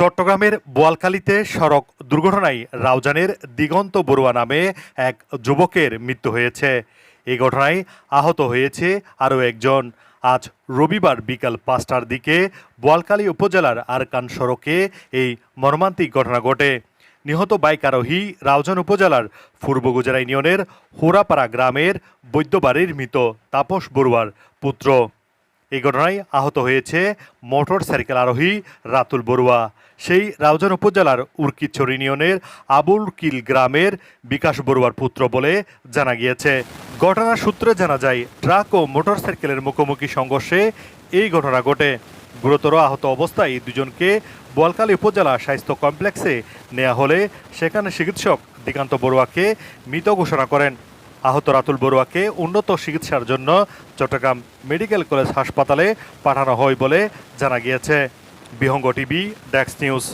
চট্টগ্রামের বোয়ালখালীতে সড়ক দুর্ঘটনায় রাউজানের দিগন্ত বড়ুয়া নামে এক যুবকের মৃত্যু হয়েছে। এই ঘটনায় আহত হয়েছে আরও একজন। আজ রবিবার বিকাল পাঁচটার দিকে বোয়ালখালী উপজেলার আরকান সড়কে এই মর্মান্তিক ঘটনা ঘটে। নিহত বাইক আরোহী রাউজান উপজেলার পূর্ব গুজরা ইউনিয়নের হোরাপাড়া গ্রামের বৈদ্যবাড়ির মৃত তাপস বড়ুয়ার পুত্র। এই ঘটনায় আহত হয়েছে মোটর সাইকেল আরোহী রাতুল বড়ুয়া। সেই রাউজান উপজেলার উর্কিচ্ছর ইউনিয়নের আবুল কিল গ্রামের বিকাশ বড়ুয়ার পুত্র বলে জানা গিয়েছে। ঘটনার সূত্রে জানা যায়, ট্রাক ও মোটর সাইকেলের মুখোমুখি সংঘর্ষে এই ঘটনা ঘটে। গুরুতর আহত অবস্থায় দুজনকে বোয়ালখালী উপজেলা স্বাস্থ্য কমপ্লেক্সে নেওয়া হলে সেখানে চিকিৎসক দিকান্ত বড়ুয়াকে মৃত ঘোষণা করেন। আহত রাতুল বড়ুয়াকে উন্নত চিকিৎসার জন্য চট্টগ্রাম মেডিকেল কলেজ হাসপাতালে পাঠানো হয় বলে জানা গিয়েছে। বিহঙ্গ টিভি, ডেক্স নিউজ।